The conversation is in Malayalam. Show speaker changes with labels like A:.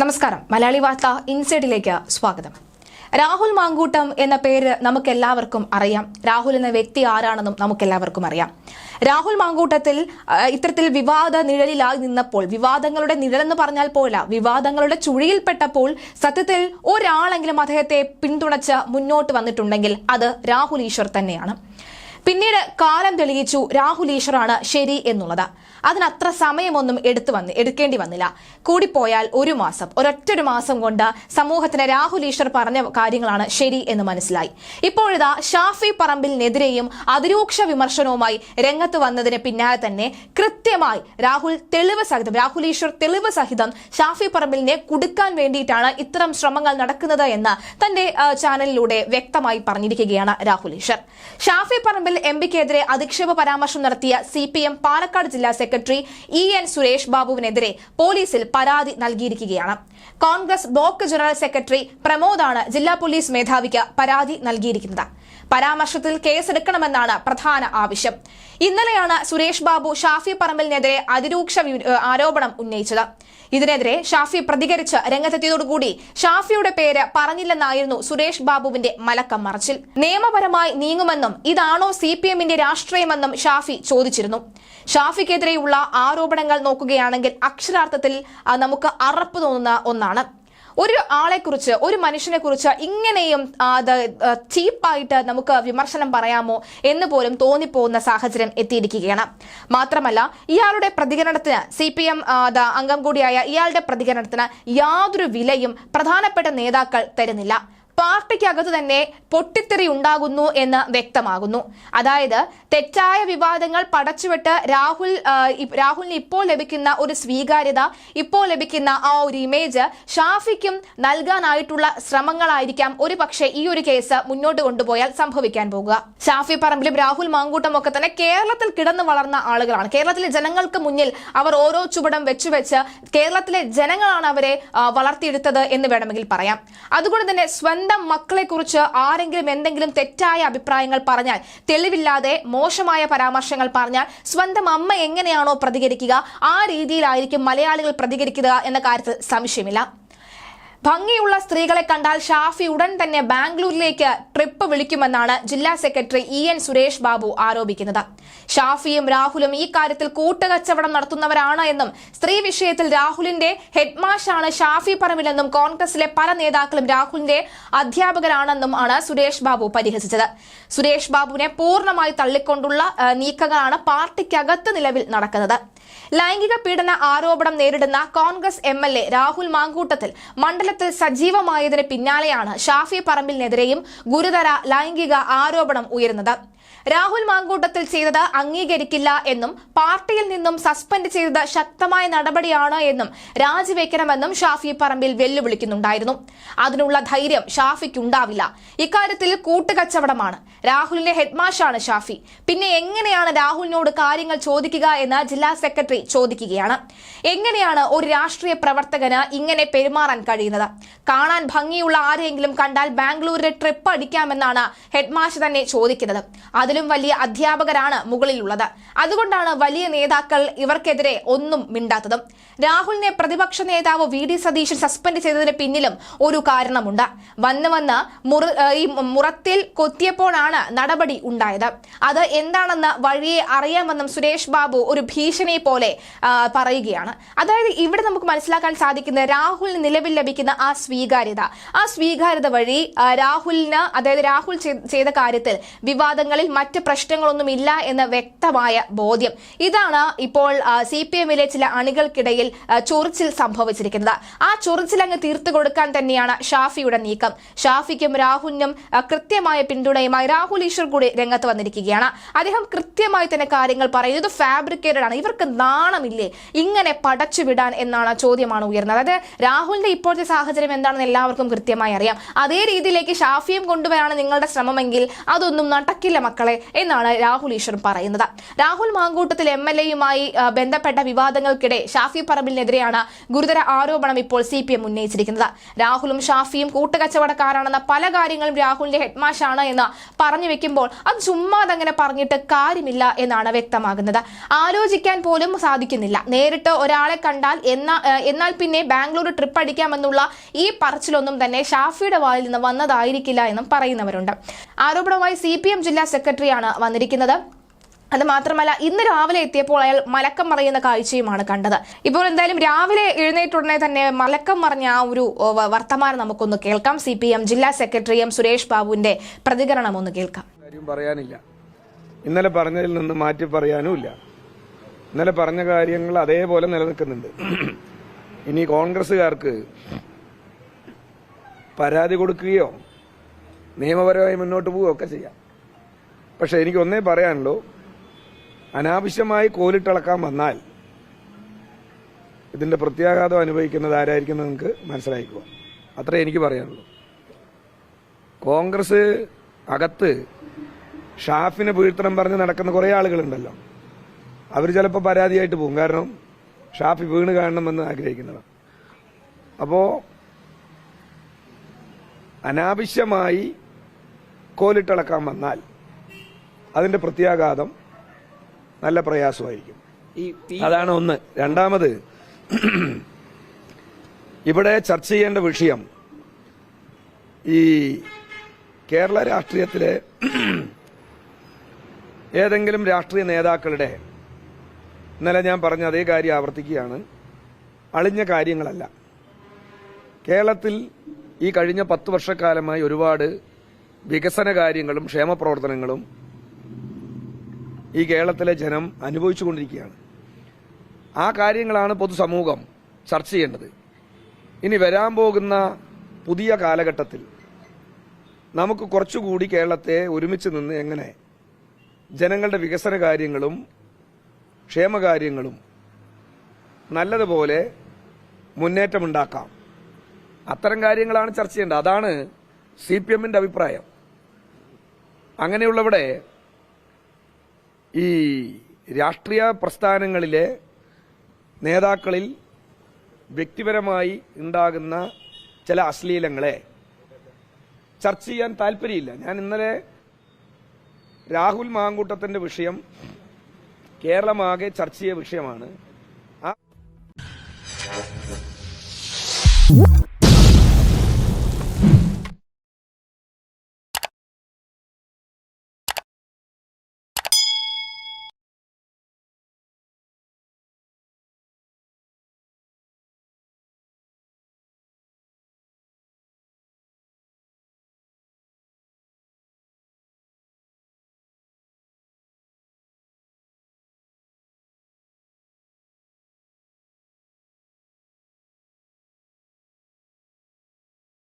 A: നമസ്കാരം. മലയാളി വാർത്ത ഇൻസൈഡിലേക്ക് സ്വാഗതം. രാഹുൽ മാങ്കൂട്ടം എന്ന പേര് നമുക്കെല്ലാവർക്കും അറിയാം. രാഹുൽ എന്ന വ്യക്തി ആരാണെന്നും നമുക്കെല്ലാവർക്കും അറിയാം. രാഹുൽ മാങ്കൂട്ടത്തിൽ ഇത്തരത്തിൽ വിവാദ നിഴലിലായി നിന്നപ്പോൾ വിവാദങ്ങളുടെ നിഴലെന്ന് പറഞ്ഞാൽ പോല വിവാദങ്ങളുടെ ചുഴിയിൽപ്പെട്ടപ്പോൾ സത്യത്തിൽ ഒരാളെങ്കിലും അദ്ദേഹത്തെ പിന്തുണച്ച് മുന്നോട്ട് വന്നിട്ടുണ്ടെങ്കിൽ അത് രാഹുൽ ഈശ്വർ തന്നെയാണ്. പിന്നീട് കാലം തെളിയിച്ചു രാഹുൽ ഈശ്വറാണ് ശരി എന്നുള്ളത്. അതിനത്ര സമയമൊന്നും എടുത്തു വന്ന് എടുക്കേണ്ടി വന്നില്ല. കൂടിപ്പോയാൽ ഒരു മാസം ഒരൊറ്റൊരു മാസം കൊണ്ട് സമൂഹത്തിന് രാഹുൽ ഈശ്വർ പറഞ്ഞ കാര്യങ്ങളാണ് ശരി എന്ന് മനസ്സിലായി. ഇപ്പോഴിതാ ഷാഫി പറമ്പിലിനെതിരെയും അതിരൂക്ഷ വിമർശനവുമായി രംഗത്ത് വന്നതിന് പിന്നാലെ തന്നെ കൃത്യമായി രാഹുൽ തെളിവ് സഹിതം രാഹുൽ ഈശ്വർ തെളിവ് സഹിതം ഷാഫി പറമ്പിലിനെ കുടുക്കാൻ വേണ്ടിയിട്ടാണ് ഇത്തരം ശ്രമങ്ങൾ നടക്കുന്നത് എന്ന് തന്റെ ചാനലിലൂടെ വ്യക്തമായി പറഞ്ഞിരിക്കുകയാണ് രാഹുൽ ഈശ്വർ. ഷാഫി പറമ്പിൽ എം പിക്കെതിരെ അധിക്ഷേപ പരാമർശം നടത്തിയ സി പി എം പാലക്കാട് ജില്ലാ സെക്രട്ടറി ഇ എൻ സുരേഷ് ബാബുവിനെതിരെ പോലീസിൽ പരാതി നൽകിയിരിക്കുകയാണ്. കോൺഗ്രസ് ബ്ലോക്ക് ജനറൽ സെക്രട്ടറി പ്രമോദാണ് ജില്ലാ പോലീസ് മേധാവിക്ക് പരാതി നൽകിയിരിക്കുന്നത്. പരാമർശത്തിൽ കേസെടുക്കണമെന്നാണ് പ്രധാന ആവശ്യം. ഇന്നലെയാണ് സുരേഷ് ബാബു ഷാഫി പറമ്പലിനെതിരെ അതിരൂക്ഷ ആരോപണം ഉന്നയിച്ചത്. ഇതിനെതിരെ ഷാഫി പ്രതികരിച്ച് രംഗത്തെത്തിയതോടുകൂടി ഷാഫിയുടെ പേര് പറഞ്ഞില്ലെന്നായിരുന്നു സുരേഷ് ബാബുവിന്റെ മലക്കം മറച്ചിൽ. നിയമപരമായി നീങ്ങുമെന്നും ഇതാണോ സി പി എമ്മിന്റെ രാഷ്ട്രീയമെന്നും ഷാഫി ചോദിച്ചിരുന്നു. ഷാഫിക്കെതിരെയുള്ള ആരോപണങ്ങൾ നോക്കുകയാണെങ്കിൽ അക്ഷരാർത്ഥത്തിൽ നമുക്ക് അറപ്പ് തോന്നുന്ന ഒന്നാണ്. ഒരു ആളെ കുറിച്ച് ഒരു മനുഷ്യനെ കുറിച്ച് ഇങ്ങനെയും ചീപ്പായിട്ട് നമുക്ക് വിമർശനം പറയാമോ എന്ന് പോലും തോന്നിപ്പോകുന്ന സാഹചര്യം എത്തിയിരിക്കുകയാണ്. മാത്രമല്ല ഇയാളുടെ പ്രതികരണത്തിന് സി പി എം അംഗം കൂടിയായ ഇയാളുടെ പ്രതികരണത്തിന് യാതൊരു വിലയും പ്രധാനപ്പെട്ട നേതാക്കൾ തരുന്നില്ല. പാർട്ടിക്കകത്ത് തന്നെ പൊട്ടിത്തെറി ഉണ്ടാകുന്നു എന്ന് വ്യക്തമാകുന്നു. അതായത് തെറ്റായ വിവാദങ്ങൾ പടച്ചുവിട്ട് രാഹുൽ രാഹുലിന് ഇപ്പോൾ ലഭിക്കുന്ന ഒരു സ്വീകാര്യത ഇപ്പോൾ ലഭിക്കുന്ന ആ ഒരു ഇമേജ് ഷാഫിക്കും നൽകാനായിട്ടുള്ള ശ്രമങ്ങളായിരിക്കാം ഒരു പക്ഷേ ഈ ഒരു കേസ് മുന്നോട്ട് കൊണ്ടുപോയാൽ സംഭവിക്കാൻ പോകുക. ഷാഫി പറമ്പിലും രാഹുൽ മാങ്കൂട്ടം ഒക്കെ തന്നെ കേരളത്തിൽ കിടന്നു വളർന്ന ആളുകളാണ്. കേരളത്തിലെ ജനങ്ങൾക്ക് മുന്നിൽ അവർ ഓരോ ചുവടം വെച്ചു വെച്ച് കേരളത്തിലെ ജനങ്ങളാണ് അവരെ വളർത്തിയെടുത്തത് എന്ന് വേണമെങ്കിൽ പറയാം. അതുകൊണ്ട് തന്നെ സ്വന്തം മക്കളെ കുറിച്ച് ആരെങ്കിലും എന്തെങ്കിലും തെറ്റായ അഭിപ്രായങ്ങൾ പറഞ്ഞാൽ തെളിവില്ലാതെ മോശമായ പരാമർശങ്ങൾ പറഞ്ഞാൽ സ്വന്തം അമ്മ എങ്ങനെയാണോ പ്രതികരിക്കുക ആ രീതിയിലായിരിക്കും മലയാളികൾ പ്രതികരിക്കുക എന്ന കാര്യത്തിൽ സംശയമില്ല. ഭംഗിയുള്ള സ്ത്രീകളെ കണ്ടാൽ ഷാഫി ഉടൻ തന്നെ ബാംഗ്ലൂരിലേക്ക് ട്രിപ്പ് വിളിക്കുമെന്നാണ് ജില്ലാ secretary E N Suresh Babu ആരോപിക്കുന്നത്. ഷാഫിയും രാഹുലും ഈ കാര്യത്തിൽ കൂട്ടുകച്ചവടം നടത്തുന്നവരാണ് എന്നും സ്ത്രീ വിഷയത്തിൽ രാഹുലിന്റെ ഹെഡ്മാഷാണ് ഷാഫി പറമ്പിലെന്നും കോൺഗ്രസിലെ പല നേതാക്കളും രാഹുലിന്റെ അധ്യാപകരാണെന്നും ആണ് സുരേഷ് ബാബു പരിഹസിച്ചത്. സുരേഷ് ബാബുവിനെ പൂർണമായി തള്ളിക്കൊണ്ടുള്ള നീക്കങ്ങളാണ് പാർട്ടിക്കകത്ത് നിലവിൽ നടക്കുന്നത്. ലൈംഗിക പീഡന ആരോപണം നേരിടുന്ന Congress M L A Rahul Mankoottathil മണ്ഡലത്തിൽ സജീവമായതിന് പിന്നാലെയാണ് ഷാഫി പറമ്പിലിനെതിരെയും ഗുരുതര ലൈംഗിക ആരോപണം ഉയരുന്നത്. രാഹുൽ മാങ്കൂട്ടത്തിൽ ചെയ്തത് അംഗീകരിക്കില്ല എന്നും പാർട്ടിയിൽ നിന്നും സസ്പെൻഡ് ചെയ്തത് ശക്തമായ നടപടിയാണ് എന്നും രാജിവെക്കണമെന്നും ഷാഫി പറമ്പിൽ വെല്ലുവിളിക്കുന്നുണ്ടായിരുന്നു. അതിനുള്ള ധൈര്യം ഷാഫിക്കുണ്ടാവില്ല. ഇക്കാര്യത്തിൽ കൂട്ടുകച്ചവടമാണ്. രാഹുലിന്റെ ഹെഡ്മാഷാണ് ഷാഫി. പിന്നെ എങ്ങനെയാണ് രാഹുലിനോട് കാര്യങ്ങൾ ചോദിക്കുക എന്ന് ജില്ലാ സെക്രട്ടറി ചോദിക്കുകയാണ്. എങ്ങനെയാണ് ഒരു രാഷ്ട്രീയ പ്രവർത്തകന് ഇങ്ങനെ പെരുമാറാൻ കഴിയുന്നത്? കാണാൻ ഭംഗിയുള്ള ആരെങ്കിലും കണ്ടാൽ ബാംഗ്ലൂരിലെ ട്രിപ്പ് അടിക്കാമെന്നാണ് ഹെഡ്മാഷ് തന്നെ ചോദിക്കുന്നത്. അതിലും വലിയ അധ്യാപകരാണ് മുകളിലുള്ളത്. അതുകൊണ്ടാണ് വലിയ നേതാക്കൾ ഇവർക്കെതിരെ ഒന്നും മിണ്ടാത്തതും. രാഹുലിനെ പ്രതിപക്ഷ നേതാവ് വി ഡി സതീശൻ സസ്പെൻഡ് ചെയ്തതിന് പിന്നിലും ഒരു കാരണമുണ്ട്. വന്ന് വന്ന് ഈ മുറത്തിൽ കൊത്തിയപ്പോഴാണ് നടപടി ഉണ്ടായത്. അത് എന്താണെന്ന് വഴിയെ അറിയാമെന്നും സുരേഷ് ബാബു ഒരു ഭീഷണി പോലെ പറയുകയാണ്. അതായത് ഇവിടെ നമുക്ക് മനസ്സിലാക്കാൻ സാധിക്കുന്ന രാഹുലിന് നിലവിൽ ലഭിക്കുന്ന ആ സ്വീകാര്യത. ആ സ്വീകാര്യത വഴി രാഹുലിന് അതായത് രാഹുൽ ചെയ്ത കാര്യത്തിൽ വിവാദങ്ങളിൽ മറ്റ് പ്രശ്നങ്ങളൊന്നും ഇല്ല എന്ന വ്യക്തമായ ബോധ്യം. ഇതാണ് ഇപ്പോൾ സി പി എമ്മിലെ ചില അണികൾക്കിടയിൽ ചൊറിച്ചിൽ സംഭവിച്ചിരിക്കുന്നത്. ആ ചൊറിച്ചിൽ അങ്ങ് തീർത്തു കൊടുക്കാൻ തന്നെയാണ് ഷാഫിയുടെ നീക്കം. ഷാഫിക്കും രാഹുലിനും കൃത്യമായ പിന്തുണയുമായി രാഹുൽ ഈശ്വർ കൂടി രംഗത്ത് വന്നിരിക്കുകയാണ്. അദ്ദേഹം കൃത്യമായി തന്നെ കാര്യങ്ങൾ പറയുന്നത് ഫാബ്രിക്കേറ്റഡ് ആണ്. ഇവർക്ക് നാണമില്ലേ? ഇങ്ങനെ പടച്ചുവിടാൻ എന്നാണ് ചോദ്യമാണ് ഉയർന്നത്. അതായത് രാഹുലിന്റെ ഇപ്പോഴത്തെ സാഹചര്യം എന്താണെന്ന് എല്ലാവർക്കും കൃത്യമായി അറിയാം. അതേ രീതിയിലേക്ക് ഷാഫിയും കൊണ്ടുവരാണ് നിങ്ങളുടെ ശ്രമമെങ്കിൽ അതൊന്നും നടക്കില്ല മക്കളെ എന്നാണ് രാഹുൽ ഈശ്വർ പറയുന്നത്. രാഹുൽ മാങ്കൂട്ടത്തിൽ എം എൽ എയുമായി ബന്ധപ്പെട്ട വിവാദങ്ങൾക്കിടെ ഷാഫി പറമ്പിലിനെതിരെയാണ് ഗുരുതര ആരോപണം ഇപ്പോൾ സി പി എം ഉന്നയിച്ചിരിക്കുന്നത്. രാഹുലും ഷാഫിയും കൂട്ടുകച്ചവടക്കാരാണെന്ന പല കാര്യങ്ങളും രാഹുലിന്റെ ഹെഡ്മാഷാണ് എന്ന് പറഞ്ഞു വെക്കുമ്പോൾ അത് ചുമ്മാതങ്ങനെ പറഞ്ഞിട്ട് കാര്യമില്ല എന്നാണ് വ്യക്തമാകുന്നത്. ആലോചിക്കാൻ പോലും സാധിക്കുന്നില്ല. നേരിട്ട് ഒരാളെ കണ്ടാൽ എന്നാ എന്നാൽ പിന്നെ ബാംഗ്ലൂർ ട്രിപ്പ് അടിക്കാമെന്നുള്ള ഈ പറച്ചിലൊന്നും തന്നെ ഷാഫിയുടെ വായിൽ നിന്ന് വന്നതായിരിക്കില്ല എന്നും പറയുന്നവരുണ്ട്. ആരോപണവുമായി സി ജില്ലാ സെക്രട്ടറിയാണ് വന്നിരിക്കുന്നത്. അത് മാത്രമല്ല ഇന്ന് രാവിലെ എത്തിയപ്പോൾ അയാൾ മലക്കം മറിയുന്ന കാഴ്ചയുമാണ് കണ്ടത്. ഇപ്പോൾ എന്തായാലും രാവിലെ എഴുന്നേറ്റുടനെ തന്നെ മലക്കം മറിഞ്ഞ ആ ഒരു വർത്തമാനം നമുക്കൊന്ന് കേൾക്കാം. സി പി എം ജില്ലാ സെക്രട്ടറി എം സുരേഷ് ബാബുവിന്റെ പ്രതികരണം ഒന്ന് കേൾക്കാം.
B: പറയാനില്ല. ഇന്നലെ പറഞ്ഞതിൽ നിന്ന് മാറ്റി പറയാനുമില്ല. ഇന്നലെ പറഞ്ഞ കാര്യങ്ങൾ അതേപോലെ നിലനിൽക്കുന്നുണ്ട്. ഇനി കോൺഗ്രസുകാർക്ക് പരാതി കൊടുക്കുകയോ നിയമപരമായി മുന്നോട്ട് പോവുകയോ ഒക്കെ ചെയ്യാം. പക്ഷെ എനിക്ക് ഒന്നേ പറയാനുള്ളൂ. അനാവശ്യമായി കോലിട്ടിളക്കാൻ വന്നാൽ ഇതിന്റെ പ്രത്യാഘാതം അനുഭവിക്കുന്നത് ആരായിരിക്കും നിങ്ങൾക്ക് മനസ്സിലാക്കുക അത്രേ എനിക്ക് പറയാനുള്ളൂ. കോൺഗ്രസ് അകത്ത് ഷാഫിനെ വീഴ്ത്തണം പറഞ്ഞ് നടക്കുന്ന കുറേ ആളുകളുണ്ടല്ലോ. അവർ ചിലപ്പോൾ പരാതിയായിട്ട് പോകും. കാരണം ഷാഫി വീണ് കാണണമെന്ന് ആഗ്രഹിക്കുന്നതാണ്. അപ്പോൾ അനാവശ്യമായി കോലിട്ടിളക്കാൻ വന്നാൽ അതിന്റെ പ്രത്യാഘാതം നല്ല പ്രയാസമായിരിക്കും. അതാണ് ഒന്ന്. രണ്ടാമത് ഇവിടെ ചർച്ച ചെയ്യേണ്ട വിഷയം ഈ കേരള രാഷ്ട്രീയത്തിലെ ഏതെങ്കിലും രാഷ്ട്രീയ നേതാക്കളുടെ ഇന്നലെ ഞാൻ പറഞ്ഞ അതേ കാര്യം ആവർത്തിക്കുകയാണ് അളിഞ്ഞ കാര്യങ്ങളല്ല. കേരളത്തിൽ ഈ കഴിഞ്ഞ പത്ത് വർഷക്കാലമായി ഒരുപാട് വികസന കാര്യങ്ങളും ക്ഷേമപ്രവർത്തനങ്ങളും ഈ കേരളത്തിലെ ജനം അനുഭവിച്ചുകൊണ്ടിരിക്കുകയാണ്. ആ കാര്യങ്ങളാണ് പൊതുസമൂഹം ചർച്ച ചെയ്യേണ്ടത്. ഇനി വരാൻ പോകുന്ന പുതിയ കാലഘട്ടത്തിൽ നമുക്ക് കുറച്ചുകൂടി കേരളത്തെ ഒരുമിച്ച് നിന്ന് എങ്ങനെ ജനങ്ങളുടെ വികസന കാര്യങ്ങളും ക്ഷേമകാര്യങ്ങളും നല്ലതുപോലെ മുന്നേറ്റമുണ്ടാക്കാം. അത്തരം കാര്യങ്ങളാണ് ചർച്ച ചെയ്യേണ്ടത്. അതാണ് സി പി എമ്മിന്റെ അഭിപ്രായം. അങ്ങനെയുള്ളവിടെ ഈ രാഷ്ട്രീയ പ്രസ്ഥാനങ്ങളിലെ നേതാക്കളിൽ വ്യക്തിപരമായി ഉണ്ടാകുന്ന ചില അശ്ലീലങ്ങളെ ചർച്ച ചെയ്യാൻ താല്പര്യമില്ല ഞാൻ ഇന്നലെ രാഹുൽ മാങ്കൂട്ടത്തിന്റെ വിഷയം കേരളമാകെ ചർച്ച ചെയ്യ വിഷയമാണ്.